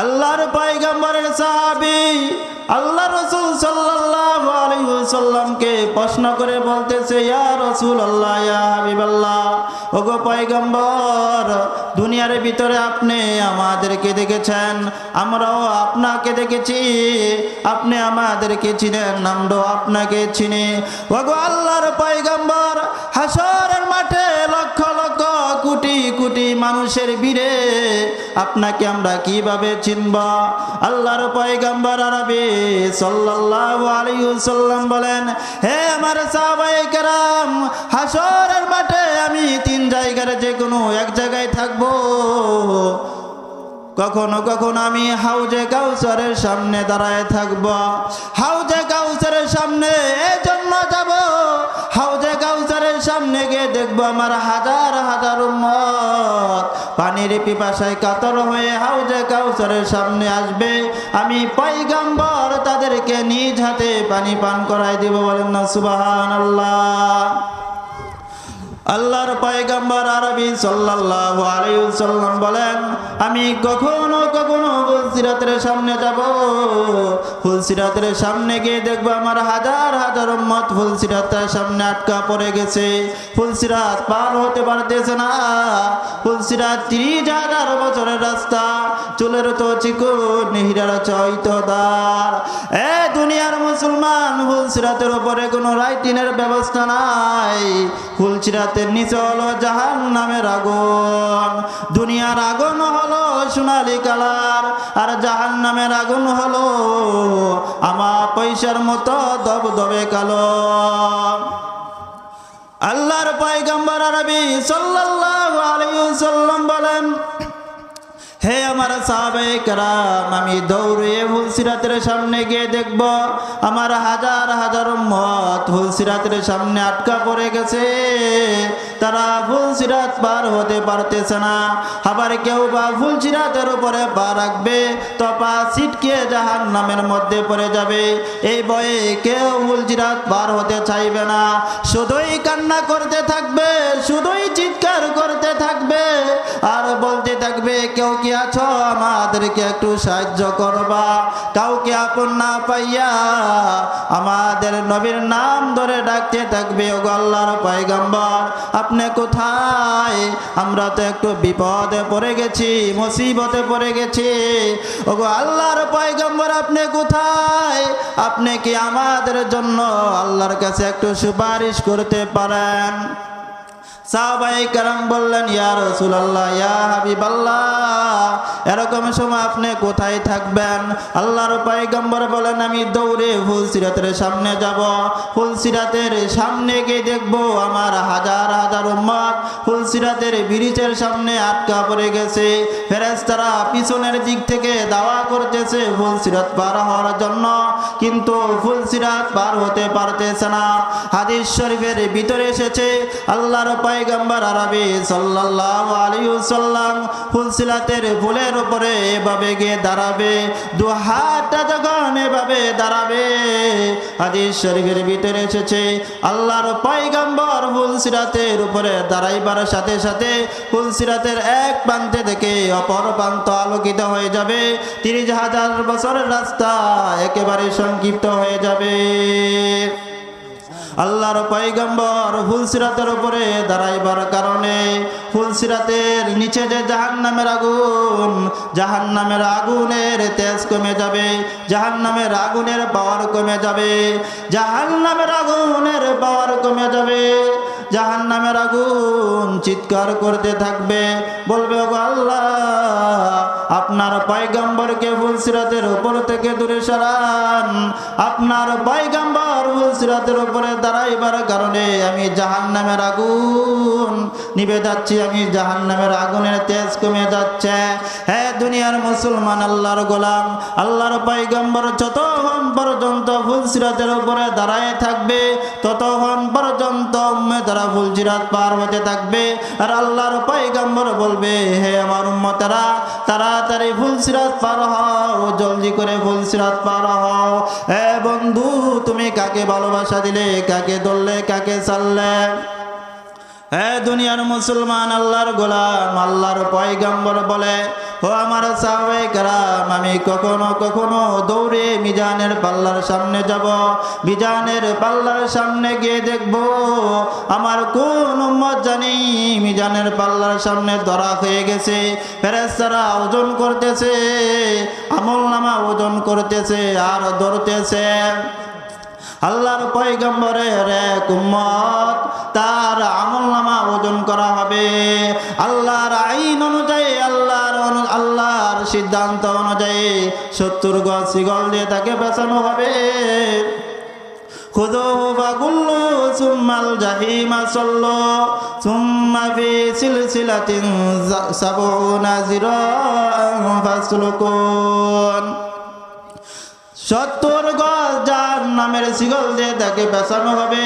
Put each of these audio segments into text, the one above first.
আল্লাহর পয়গম্বরের সাহাবি আল্লাহ রসুল সাল্লাল্লাহু আলাইহি ওয়াসাল্লামকে প্রশ্ন করে বলতেছে, ইয়া রাসূল আল্লাহ ইয়া হাবিবাল্লাহ, ওগো পয়গম্বর, দুনিয়ার ভিতরে আপনি আমাদেরকে দেখেছেন, আমরাও আপনাকে দেখেছি, আপনি আমাদেরকে চিনেন, আমরাও আপনাকে চিনি। ওগো আল্লাহর পয়গম্বর, হাসরের কোটি মানুষের ভিড়ে আপনাকে আমরা কীভাবে চিনব? আল্লাহর পয়গম্বর আরবি সাল্লাল্লাহু আলাইহি সাল্লাম বলেন, হে আমার সাহাবায়ে হাসরের মাঠে আমি তিন জায়গার যে কোনো এক জায়গায় থাকব। কখনো কখনো আমি হাউজে কাউসারের সামনে দাঁড়ায় থাকব। হাউজে কাউসারের সামনে এই জন্য যাব। হাউজে কাউসারের সামনে গিয়ে দেখব আমার হাজার হাজার উম্মত পানির পিপাসায় কাতর হয়ে হাউজে কাউসারের সামনে আসবে। আমি পাইগাম্বর তাদেরকে নিজ হাতে পানি পান করাই দিব বলেন না সুবাহান আল্লাহ আল্লাহর পয়গম্বর আরবি সাল্লাল্লাহু আলাইহি সাল্লাম বলেন, আমি কখনো কখনো ফুলসিরাতের সামনে যাব। ফুলসিরাতের সামনে গিয়ে দেখব আমার হাজার হাজার উম্মত ফুলসিরাতের সামনে আটকা পড়ে গেছে। ফুলসিরাত পার হতে পারতেছে না। ফুলসিরাত তিরিশ হাজার বছরের রাস্তা। চুলের তো চিকুন, হীরার চৈত দ্বার এ দুনিয়ার মুসলমান ফুলসিরাতের উপরে কোনো রাইটিনের ব্যবস্থা নাই। ফুলসিরাতের নিচে হলো জাহান নামের আগুন। দুনিয়ার আগুন হলো সোনালি কালার। আর জাহান নামের আগুন হলো। আমার পয়সার মতো দব দবে কালো। আল্লাহর পয়গম্বর আরবি সাল্লাম বলেন, হে আমার সাহাবে কারাম, আমি দৌড়ে ফুলসিরাতের সামনে গিয়ে দেখব, আমার হাজার হাজার মত ফুলসিরাতের সামনে আটকা পড়ে গেছে। তারা ফুলসিরাত পার হতে পারতেছে না। আবার কেউ বা ফুলসিরাতের উপরে পা রাখবে, তো পা ছিটকে জাহান নামের মধ্যে পড়ে যাবে। এই বয়ে কেউ ফুলসিরাত পার হতে চাইবে না। শুধুই কান্না করতে থাকবে, শুধুই চিৎকার করতে থাকবে। আর বলতে থাকবে, কেউ কি আছো? আমাদেরকে একটু সাহায্য করবা। কাউকে আপন না পাইয়া আমাদের নবীর নাম ধরে ডাকতে থাকবে ও আল্লাহর পয়গম্বর। আপনি কোথায়? আমরা তো একটু বিপদে পড়ে গেছি, মুসিবতে পড়ে গেছি। ওগো আল্লাহর পয়গম্বর, আপনি কোথায়? আপনি কি আমাদের জন্য আল্লাহর কাছে একটু সুপারিশ করতে পারেন? ব্রিজের সামনে আটকা পড়ে গেছে। ফেরেশতারা পিছনের দিক থেকে দাওয়া করতেছে ফুলসিরাত পার হওয়ার জন্য। কিন্তু ফুলসিরাত পার হতে পারতেছে না। হাদিস শরীফের ভিতরে এসেছে, আল্লাহর পয়গম্বর আরবি সাল্লাল্লাহু আলাইহি ওয়াসাল্লাম ফুলসিলাতের ফুলের উপরে এভাবে গিয়ে দাঁড়াবে, দু হাতটা যখন এভাবে দাঁড়াবে, হাদিস শরীফের ভিতরে এসেছে, আল্লাহর পয়গম্বর ফুলসিরাতের উপরে দাঁড়াইবার সাথে সাথে ফুলসিরাতের এক প্রান্তে থেকে অপর প্রান্ত আলোকিত হয়ে যাবে, তিরিশ হাজার বছরের রাস্তা একেবারে সংক্ষিপ্ত হয়ে যাবে। আল্লাহর পয়গম্বর ফুলসিরাতের উপরে দাঁড়াইবার কারণে ফুলসিরাতের নিচে যে জাহান নামের আগুন জাহান নামের আগুনের তেজ কমে যাবে জাহান নামের আগুনের পাওয়ার কমে যাবে জাহান নামের আগুনের পাওয়ার কমে যাবে। জাহান নামের আগুন চিৎকার করতে থাকবে। বলবে, "ওগো আল্লাহ, আপনার পাইগাম্বরকে ফুলসিরাতের উপর থেকে দূরে সরান। আপনার পাইগাম্বর ফুলসিরাতের উপরে দাঁড়াইবার কারণে আমি জাহান নামের আগুন নিবে যাচ্ছি আমি জাহান নামের আগুনের তেজ কমে যাচ্ছে। হ্যাঁ দুনিয়ার মুসলমান, আল্লাহর গোলাম, আল্লাহর পয়গম্বর যতক্ষণ পর্যন্ত ফুলসিরাতের উপরে দাঁড়ায় থাকবে, ততক্ষণ পর্যন্ত উম্মেতারা ফুলসিরাত পার হতে থাকবে। আর আল্লাহর পয়গম্বর বলবে, হে আমার উম্মতেরা, তাড়াতাড়ি ফুলসিরাত পার হও, জলদি করে ফুলসিরাত পার হও। হে বন্ধু, তুমি কাকে ভালোবাসা দিলে, কাকে ধরলে, কাকে চাললে হে দুনিয়ার মুসলমান, আল্লাহর গোলাম, আল্লাহর পয়গম্বর বলে, ও আমার সাহাবাইকারাম আমি কখনো কখনো দৌড়ে মিজানের পাল্লার সামনে যাব। মিজানের পাল্লার সামনে গিয়ে দেখব, আমার কোন উম্মত জানি মিজানের পাল্লার সামনে ধরা হয়ে গেছে। ফেরেস্তারা ওজন করতেছে আমল নামা ওজন করতেছে আর ধরতেছে। আল্লাহর পয়গম্বরের এক উম্মত তার আমল নামা ওজন করা হবে আল্লাহর আইন অনুযায়ী আল্লাহর অনু- আল্লাহর সিদ্ধান্ত অনুযায়ী সত্তর গজ শিগল দিয়ে তাকে বেচানো হবে خذوه فغلوا ثم الجحيم صلوا ثم في سلسلة ز- سبعون ذراعا فاسلكون সত্তর গজ যার নামের শিগল দিয়ে তাকে বেসানো হবে।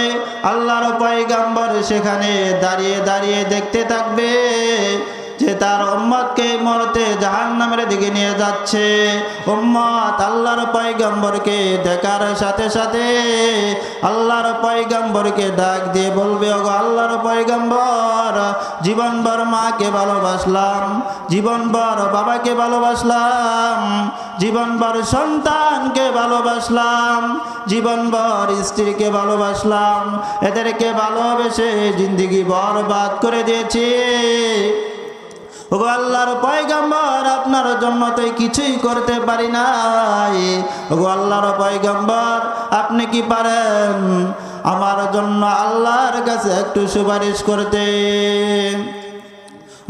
আল্লাহর পাইগাম্বর সেখানে দাঁড়িয়ে দাঁড়িয়ে দেখতে থাকবে। যে তার উম্মতকে মরতে জাহান নামের দিকে নিয়ে যাচ্ছে। উম্মত আল্লাহর পয়গাম্বরকে দেখার সাথে সাথে আল্লাহর পয়গাম্বরকে ডাক দিয়ে বলবে, ওগো আল্লাহর পয়গাম্বর, জীবনভর মাকে ভালোবাসলাম, জীবনভর বাবাকে ভালোবাসলাম, জীবনভর সন্তানকে ভালোবাসলাম, জীবনভর স্ত্রীকে ভালোবাসলাম, এদেরকে ভালোবেসে জিন্দিগি বরবাদ করে দিয়েছি। ওগো আল্লাহর পয়গাম্বর, আপনার জন্য তো কিছুই করতে পারি নাই। ওগো আল্লাহর পয়গাম্বর, আপনি কি পারেন? আমার জন্য আল্লাহর কাছে একটু সুপারিশ করতে।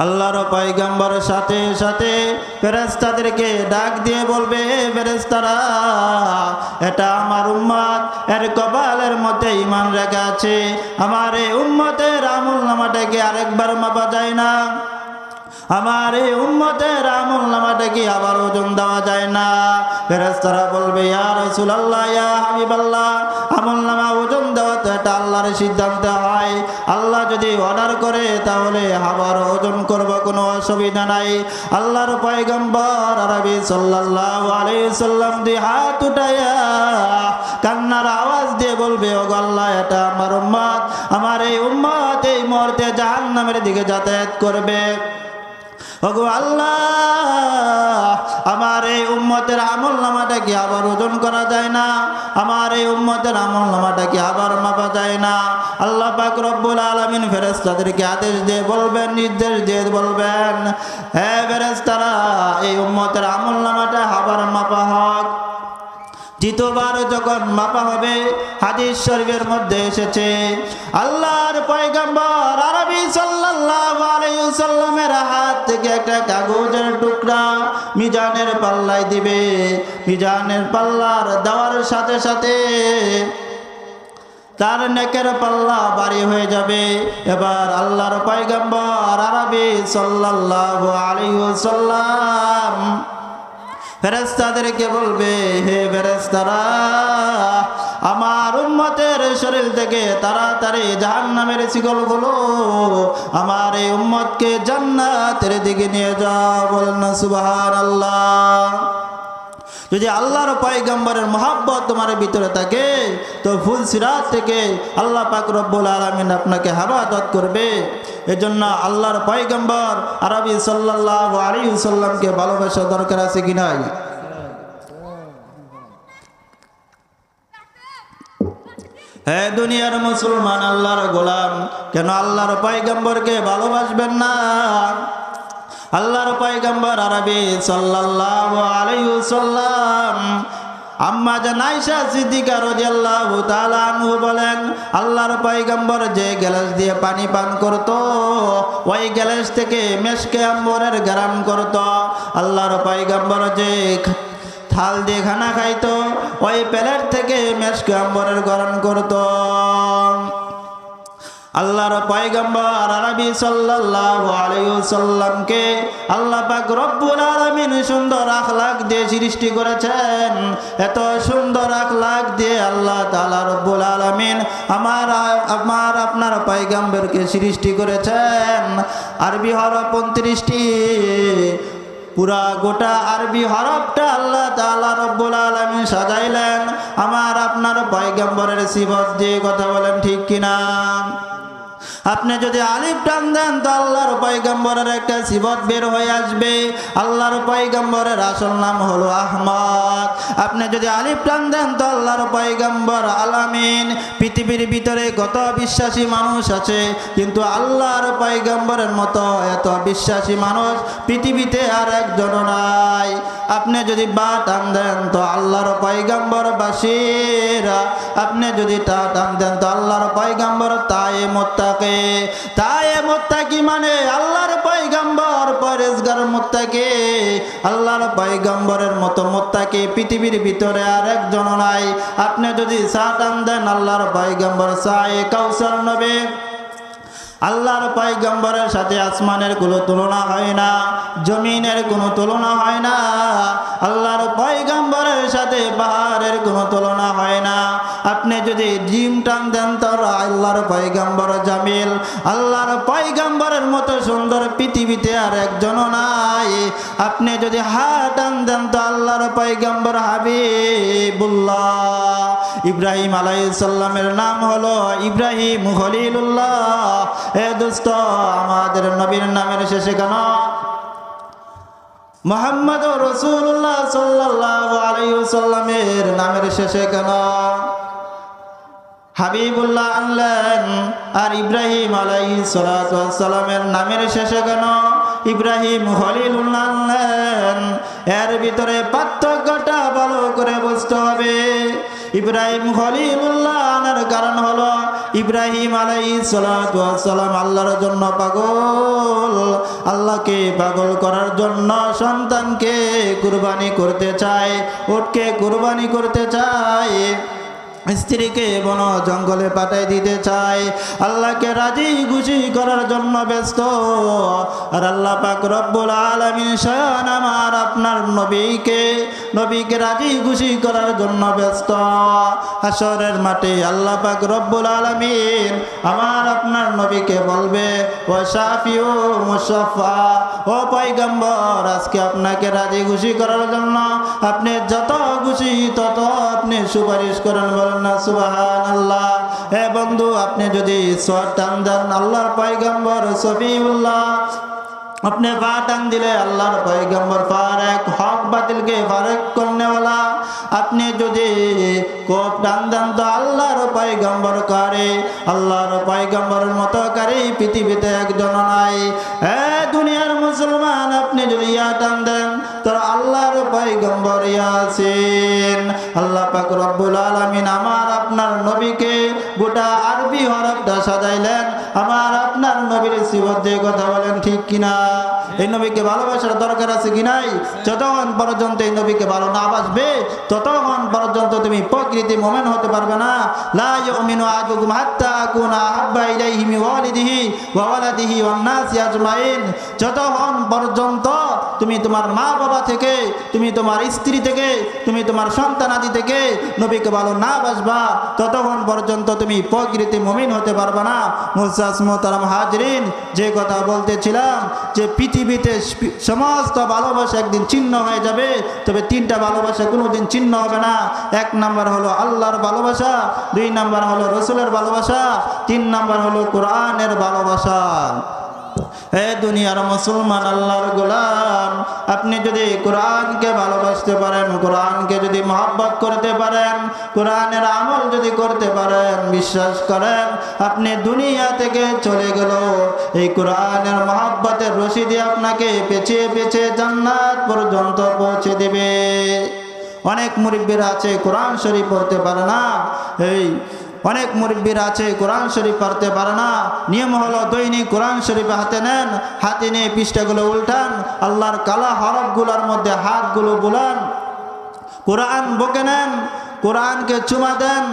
আল্লাহর পয়গাম্বরের সাথে সাথে ফেরেস্তাদেরকে ডাক দিয়ে বলবে ফেরেস্তারা এটা আমার উম্মত, এর কপালের মধ্যে ইমান রেখা আছে। আমার এই উম্মতের আমল নামাটাকে আরেকবার মাপা যায় না। আমার এই উম্মতের আমল নামাটা কি আবার ওজন দেওয়া যায় না। ফেরেস্তারা বলবে, ইয়া রাসূলুল্লাহ, ইয়া হাবিবাল্লাহ, আমল নামা ওজন দেওয়া তো এটা আল্লাহর সিদ্ধান্ত হয়। আল্লাহ যদি অর্ডার করে, তাহলে আবার ওজন করব, কোনো অসুবিধা নাই। আল্লাহর পয়গম্বর আরবি সাল্লাল্লাহু আলাইহি সাল্লাম দিয়ে হাত উঠাইয়া কান্নার আওয়াজ দিয়ে বলবে ও আল্লাহ, এটা আমার উম্মত। আমার এই উম্মত এই মুহূর্তে জাহান্নামের দিকে যাতায়াত করবে। ওগো আল্লাহ, আমার এই উম্মতের আমল নামাটা কি আবার ওজন করা যায় না? আমার এই উম্মতের আমল নামাটা কি আবার মাপা যায় না? আল্লাহ পাক রব্বুল আলামিন ফেরেশতাদেরকে আদেশ দিয়ে বলবেন, নির্দেশ দিয়ে বলবেন হ্যাঁ ফেরেশতারা, এই উম্মতের আমল নামাটা আবার মাপা হোক দ্বিতীয়বার যখন মাপা হবে, হাদিস শরীফের মধ্যে এসেছে, আল্লাহর পয়গম্বর আরবি সাল্লাল্লাহু আলাইহি সাল্লামের হাত থেকে একটা কাগজের টুকরা মিজানের পাল্লায় দিবে। মিজানের পাল্লার দেওয়ার সাথে সাথে তার নেকের পাল্লা বাড়ি হয়ে যাবে। এবার আল্লাহর পয়গম্বর আরবি সাল্লাল্লাহু আলাইহি সাল্লাম ফেরেস্তাদেরকে বলবে, হে ফেরেস্তারা আমার উম্মতের শরীর থেকে তাড়াতাড়ি জাহান্নামের শিকলগুলো আমার এই উম্মতকে জান্নাতের দিকে নিয়ে যাও। বলেন না, সুবহানাল্লাহ। যদি আল্লাহর পয়গম্বরের মহাব্বত তোমার ভিতরে থাকে, তো ফুল সিরাত থেকে আল্লাহ পাক রব্বুল আলমিন আপনাকে হাবাদত করবে। এজন্য আল্লাহর পয়গম্বর আরবি সাল্লাহ আলী সাল্লামকে ভালোবাসা দরকার আছে কি নাই? হ্যাঁ দুনিয়ার মুসলমান, আল্লাহর গোলাম, কেন আল্লাহর পয়গম্বরকে ভালোবাসবেন না? আল্লাহর পয়গম্বর আরবি সাল্লাল্লাহু আলাইহি সাল্লাম আম্মা জান আয়েশা সিদ্দিকা রাদিয়াল্লাহু তাআলা আনহু বলেন, আল্লাহর পয়গম্বর যে গ্লাস দিয়ে পানি পান করত, ওই গ্লাস থেকে মেশকে আম্বরের গ্রাম করত। আল্লাহর পয়গম্বর যে থাল দিয়ে খানা খাইতো, ওই প্লেট থেকে মেশকে আম্বরের গরম করতো। আল্লাহর পয়গম্বর আরবি সাল্লাল্লাহু আলাইহি সাল্লামকে আল্লাহ পাক রব্বুল আলামিন সুন্দর আখলাক দিয়ে সৃষ্টি করেছেন। এত সুন্দর আখলাক দিয়ে আল্লাহ তাআলা রব্বুল আলামিন আমার আমার, আপনার পয়গম্বরকে সৃষ্টি করেছেন। আরবি হরফ 29টি পুরা গোটা আরবি হরফটা আল্লাহ তালা রব্বুল আলমী সাজাইলেন। আমার আপনার পয়গম্বরের সিফত দিয়ে কথা বলেন ঠিক কিনা? আপনি যদি আলিফ টান দেন, তো আল্লাহর পয়গম্বরের একটা সিবত বের হয়ে আসবে। আল্লাহর পয়গম্বরের আসল নাম হলো আহমদ। আপনি যদি আলিফ টান দেন, তো আল্লাহর পয়গম্বর আলামিন। পৃথিবীর ভিতরে কত বিশ্বাসী মানুষ আছে, কিন্তু আল্লাহর পয়গম্বরের মতো এত বিশ্বাসী মানুষ পৃথিবীতে আর একজন নাই। আপনি যদি বা টান দেন, তো আল্লাহর পয়গম্বর বাসীরা আপনি যদি তা টান দেন, তো আল্লাহর পয়গম্বর তাই মোত্তাকে। তাই মোত্তাকি মানে আল্লাহর পয়গম্বর, পরেশগার মোত্তাকে। আল্লাহর পয়গম্বরের মতো মোত্তাকি, পৃথিবীর ভিতরে আর একজন নাই। আপনি যদি চা টান দেন, আল্লাহর পয়গম্বর চায় কাউসার নবে। আল্লাহর পয়গম্বরের সাথে আসমানের কোনো তুলনা হয় না, জমিনের কোনো তুলনা হয় না, আল্লাহর পয়গম্বরের সাথে পাহাড়ের কোনো তুলনা হয় না। আপনি যদি জিম টান দেন তোর আল্লাহর পয়গম্বর জামিল। আল্লাহর পয়গম্বরের মতো সুন্দর পৃথিবীতে আর একজনও নাই। আপনি যদি হা টান দেন তো আল্লাহর পয়গম্বর হাবিবুল্লাহ। ইব্রাহিম আলাইসাল্লামের নাম হলো ইব্রাহিম খলিলুল্লাহ। এ দোস্ত, আমাদের নবীর নামের শেষে কেন? মোহাম্মদ রসুল্লাহ সাল্লাহ আলাইসাল্লামের নামের শেষে কেন? হাবিবুল্লাহ আনলেন। আর ইব্রাহিম আলাই সালামের নামের শেষে কেন? ইব্রাহিম হলিলুল্লাহ আনলেন। এর ভিতরে পার্থক্যটা ভালো করে বুঝতে হবে। ইব্রাহিম খলিলুল্লাহ আনার কারণ হলো ইব্রাহিম আলাই সালাম আল্লাহর জন্য পাগল। আল্লাহকে পাগল করার জন্য সন্তানকে কুরবানি করতে চায় ওটকে কুরবানি করতে চায়, স্ত্রীকে বন জঙ্গলে পাঠাই দিতে চায়। আল্লাহকে রাজি খুশি করার জন্য ব্যস্ত। আর আল্লাহ পাক রব্বুল আলমিন স্বয়ন আমার আপনার নবীকে নবীকে রাজি খুশি করার জন্য ব্যস্ত। হাসরের মাঠে আল্লাহ পাক রব্বুল আলমিন আমার আপনার নবীকে বলবে, ও সাফি ও মুসাফা ও পৈগম্বর আজকে আপনাকে রাজি খুশি করার জন্য আপনি যত খুশি তত আপনি সুপারিশ করেন বলেন না সুবাহান আল্লাহ হে বন্ধু, আপনি যদি আল্লাহর পয়গম্বর সফিউল্লাহ আপনি পা টান দিলে আল্লাহর পয়গম্বর ফারেক, হক বাতিলকে ফারেক করনেওয়ালা আপনি যদি কোপ টান দেন, তো আল্লাহর পয়গম্বর করে? আল্লাহর পয়গম্বরের মতো করে পৃথিবীতে একজন নাই। এ দুনিয়ার মুসলমান, আপনি যদি ইয়া টান দেন তো আল্লাহর পয়গম্বর ইয়াসিন আল্লাহ পাক রব্বুল আলামিন আমার আপনার নবীকে গোটা আরবি হরফটা সাজাইলেন। আমার আপনার নবীর দিয়ে কথা বলেন ঠিক কিনা? এই নবীকে ভালোবাসার দরকার আছে কি নাই? যতক্ষণ পর্যন্ত এই নবীকে ভালো না বাসবে, ততক্ষণ পর্যন্ত তুমি প্রকৃতি মোমেন হতে পারবে না। লা ইউমিনু আদুকুম হাত্তা আকুনা আহাব্বা ইলাইহি মিন ওয়ালিদিহি ওয়া ওয়ালাদিহি ওয়ান নাসি আজমাইন। যতক্ষণ পর্যন্ত তুমি তোমার মা বাবা থেকে, তুমি তোমার স্ত্রী থেকে, তুমি তোমার সন্তানাদি থেকে নবীকে ভালো না বাসবা, ততক্ষণ পর্যন্ত তুমি প্রকৃতি মমিন হতে পারবে না। মুসাস মোহতারাম হাজরিন, যে কথা বলতেছিলাম যে পৃথিবীতে সমস্ত ভালোবাসা একদিন চিহ্ন হয়ে যাবে, তবে তিনটা ভালোবাসা কোনোদিন চিহ্ন হবে না। এক নাম্বার হলো আল্লাহর ভালোবাসা, দুই নাম্বার হলো রসুলের ভালোবাসা, তিন নাম্বার হলো কোরআনের ভালোবাসা। হে দুনিয়ার মুসলমান, আল্লাহর গোলাম, আপনি যদি কোরআনকে ভালোবাসতে পারেন, কোরআনকে যদি মহাব্বত করতে পারেন, কোরআনের আমল যদি করতে পারেন, বিশ্বাস করেন, আপনি দুনিয়া থেকে চলে গেল। এই কোরআনের মহব্বতের রশিদি আপনাকে পেছিয়ে পেছিয়ে জান্নাত পর্যন্ত পৌঁছে দেবে। অনেক মুরব্বীরা আছে, কোরআন শরীফ পড়তে পারে না। এই অনেক মুরব্বীর আছে, কোরআন শরীফ পড়তে পারে না। নিয়ম হলো দৈনিক কোরআন শরীফ হাতে নেন, হাতে নিয়ে পৃষ্ঠাগুলো উল্টান, আল্লাহর কালা হরফগুলোর মধ্যে হাতগুলো বুলান, কোরআন বকে নেন, কোরআনকে চুমা দেন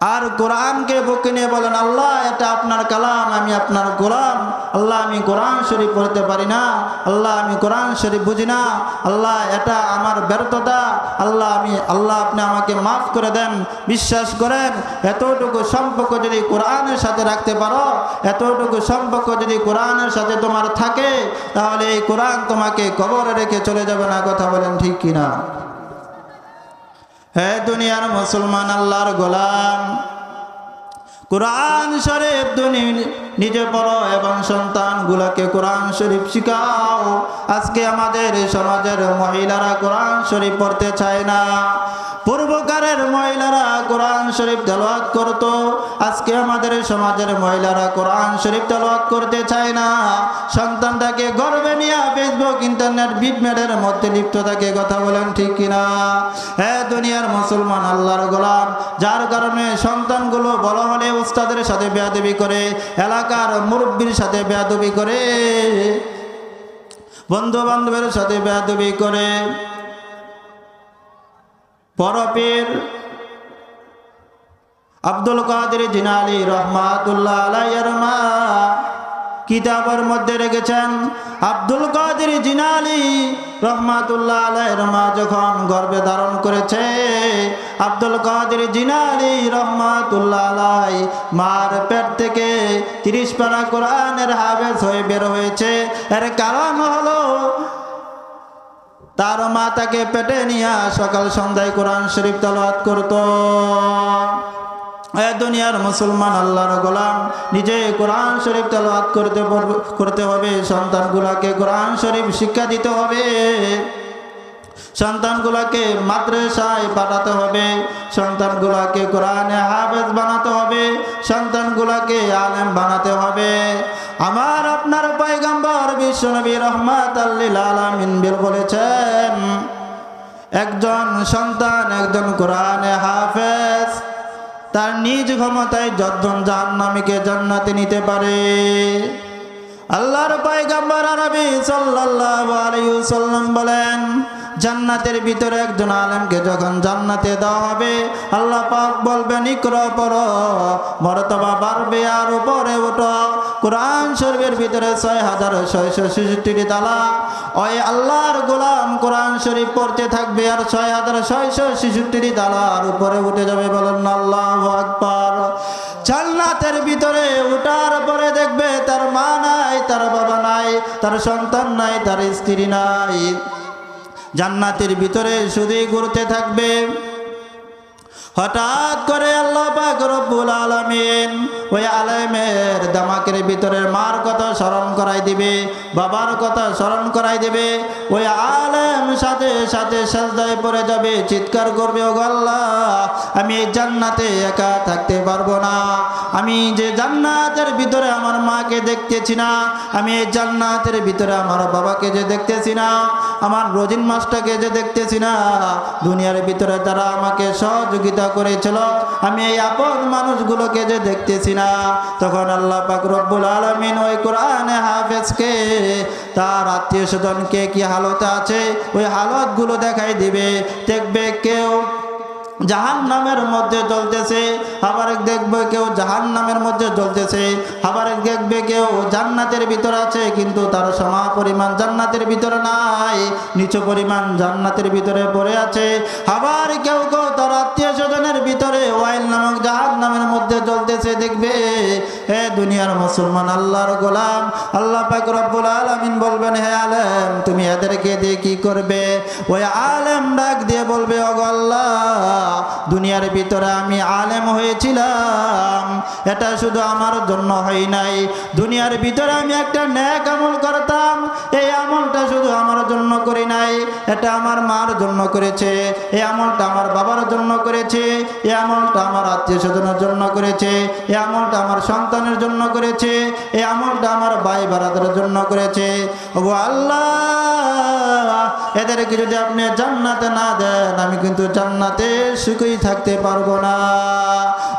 আর কোরআনকে বুকে নিয়ে বলেন, আল্লাহ, এটা আপনার কালাম, আমি আপনার গোলাম। আল্লাহ, আমি কোরআন শরীফ পড়তে পারি না। আল্লাহ, আমি কোরআন শরীফ বুঝি না। আল্লাহ, এটা আমার ব্যর্থতা। আল্লাহ, আমি, আল্লাহ, আপনি আমাকে মাফ করে দেন। বিশ্বাস করেন, এতটুকু সম্পর্ক যদি কোরআনের সাথে রাখতে পারো, এতটুকু সম্পর্ক যদি কোরআনের সাথে তোমার থাকে, তাহলে এই কোরআন তোমাকে কবরে রেখে চলে যাবে না, কথা বলেন ঠিক কিনা? হে দুনিয়ার মুসলমান আল্লাহর গোলাম। কোরআন শরীফ তুমি নিজে পড়ো এবং সন্তানগুলোকে কোরআন শরীফ শিখাও। আজকে আমাদের সমাজের মহিলারা কোরআন শরীফ পড়তে চায় না। পূর্বকারের মহিলারা কোরআন শরীফ তেলাওয়াত করত। আজকে আমাদের সমাজের মহিলারা কোরআন শরীফ তেলাওয়াত করতে চায় না। সন্তানটাকে গর্বে নিয়ে ফেসবুক ইন্টারনেট বিটমেটের মধ্যে লিপ্ত থাকে, কথা বলেন ঠিক কিনা? হ্যাঁ দুনিয়ার মুসলমান, আল্লাহর গোলাম, যার কারণে সন্তানগুলো বড় হলে উস্তাদের সাথে বেয়াদবি করে এলাকার মুরব্বীর সাথে বেয়াদবি করে বন্ধু বান্ধবের সাথে বেয়াদবি করে। পরপীর আব্দুল কাদের জিনালি রহমাতুল্লাহ আলাইয়ের মা কিতাবের মধ্যে রেখেছেন, আব্দুল কাদের জিনালি রহমাতুল্লাহ আলাইয়ের মা যখন গর্ভে ধারণ করেছে, আব্দুল কাদের জিনালি রহমাতুল্লাহ আলাই মার পেট থেকে তিরিশ পারা কোরআনের হাবেজ হয়ে বের হয়েছে। এর কারণ হলো, তার মা তাকে পেটে নিয়ে সকাল সন্ধ্যায় কোরআন শরীফ তালাত করত। দুনিয়ার মুসলমান আল্লাহর গোলাম, নিজে কোরআন শরীফ তালাত করতে করতে হবে, সন্তানগুলাকে কোরআন শরীফ শিক্ষা দিতে হবে। সন্তানগুলাকে মাদ্রাসায় পাঠাতে হবে, সন্তানগুলাকে কোরআনে হাফেজ বানাতে হবে, সন্তানগুলাকে আলেম বানাতে হবে। আমার আপনার পয়গম্বর বিশ্বনবী রহমাত আল্লিল আলামিন বিল বলেছেন, একজন সন্তান একজন কোরআনে হাফেজ, তার নিজ ক্ষমতায় যতজন জাহান্নামীকে জান্নাতে নিতে পারে। আল্লাহর পয়গাম্বর আরবি সাল্লাল্লাহু আলাইহি সাল্লাম বলেন জান্নাতের ভিতরে একজন আলেমকে যখন জান্নাতে দেওয়া হবে, আল্লাহ পাক বলবেন, ইকরা পর মর্তবা বাড়বে আর উপরে ওঠো। কোরআন শরীফের ভিতরে ছয় হাজার ছয়শো ছেষট্টিটি তালা ওই আল্লাহর গোলাম কোরআন শরীফ পড়তে থাকবে আর ছয় হাজার ছয়শো ছেষট্টিটি তালার উপরে উঠে যাবে বলেন আল্লাহ আকবার। জান্নাতের ভিতরে উঠার পরে দেখবে তার মা নাই, তার বাবা নাই, তার সন্তান নাই, তার স্ত্রী নাই। জান্নাতের ভিতরে শুধুই ঘুরতে থাকবে। হঠাৎ করে আল্লাহ পাক রব্বুল আলামিন ওই আলেমের দামাকের ভিতরে মার কথা স্মরণ করাই দিবে, বাবার কথা স্মরণ করাই দিবে। ওই আলেম সাথে সাথে সাজদায় পড়ে যাবে, চিৎকার করবে ও গল্লা আমি এই জান্নাতে একা থাকতে পারব না। আমি যে জান্নাতের ভিতরে আমার মাকে দেখতেছি না, আমি এই জান্নাতের ভিতরে আমার বাবাকে যে দেখতেছি না, আমার রোজিন মাসটাকে যে দেখতেছি না, দুনিয়ার ভিতরে তারা আমাকে সহযোগিতা করেছিল। আমি এই আপন মানুষগুলোকে যে দেখতেছি না, তখন আল্লাহ পাক রব্বুল আলমিন ওই কোরআনে হাফেজকে, তার আত্মীয় স্বজনকে কি হালতে আছে, ওই হালতগুলো দেখাই দিবে। দেখবে কেউ জাহান নামের মধ্যে জ্বলতেছে, আবার দেখবে কেউ জাহান নামের মধ্যে জ্বলতেছে, আবার দেখবে কেউ জান্নাতের ভিতরে আছে, কিন্তু তার সমা পরিমাণ জান্নাতের ভিতরে নাই, নিচু পরিমাণ জান্নাতের ভিতরে পড়ে আছে। আবার কেউ কেউ তার আত্মীয় স্বজনের ভিতরে ওয়াইল নামক জাহান্নামের মধ্যে জ্বলতেছে দেখবে হে দুনিয়ার মুসলমান, আল্লাহর গোলাম, আল্লাহ পাক আলামিন বলবেন, হে আলেম, তুমি এদেরকে দিয়ে কি করবে? ওই আলেম ডাক দিয়ে বলবে আল্লাহ, দুনিয়ার ভিতরে আমি আলেম হয়েছিলাম, এটা শুধু আমার জন্য হয় নাই। দুনিয়ার ভিতরে আমি একটা ন্যাক আমল করতাম, এই আমলটা শুধু আমার জন্য করি নাই, এটা আমার মার জন্য করেছে, এই আমলটা আমার বাবার জন্য করেছে, এই আমলটা আমার আত্মীয় স্বজনের জন্য করেছে, এই আমলটা আমার সন্তানের জন্য করেছে এই আমলটা আমার ভাই বারাদের জন্য করেছে। ও আল্লাহ, এদেরকে যদি আপনি জান্নাতে না দেন, আমি কিন্তু জান্নাতে সুখেই থাকতে পারব না।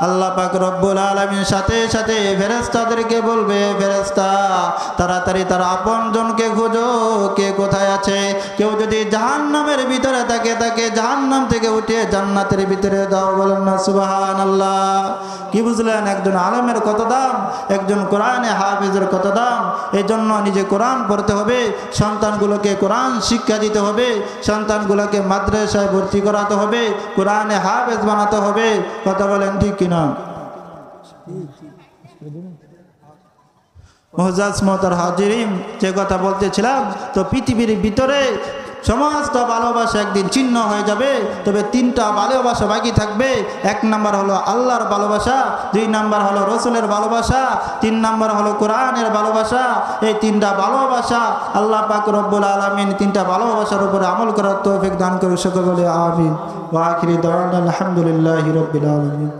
আল্লাহ পাক রব্বুল আলমীর সাথে সাথে ফেরেস্তাদেরকে বলবে ফেরেস্তা তাড়াতাড়ি তার আপন জনকে খোঁজো, কে কোথায় আছে? কেউ যদি জাহান্নামের ভিতরে থাকে, তাকে জাহান্নাম থেকে উঠিয়ে জান্নাতের ভিতরে দাও বলেন না সুবাহান আল্লাহ কি বুঝলেন? একজন আলমের কত দাম, একজন কোরআনে হাফিজের কত দাম এই জন্য নিজে কোরআন পড়তে হবে, সন্তানগুলোকে কোরআন শিক্ষা দিতে হবে, সন্তানগুলোকে মাদ্রাসায় ভর্তি করাতে হবে, কোরআনে হাফেজ বানাতে হবে, কথা বলেন ঠিক কিনা? মহজাজ মহতার হাজিরিম যে কথা বলতেছিলাম, তো পৃথিবীর ভিতরে সমস্ত ভালোবাসা একদিন চিহ্ন হয়ে যাবে, তবে তিনটা ভালোবাসা বাকি থাকবে। এক নাম্বার হলো আল্লাহর ভালোবাসা, দুই নাম্বার হলো রসুলের ভালোবাসা, তিন নাম্বার হলো কোরআনের ভালোবাসা। এই তিনটা ভালোবাসা আল্লাহ পাক রব্বুল আলমিন তিনটা ভালোবাসার উপরে আমল করার তৌফিক দান করে সকল বলে আমিন ওয়াখিরি আলহামদুলিল্লাহ রব্বিল আলমিন।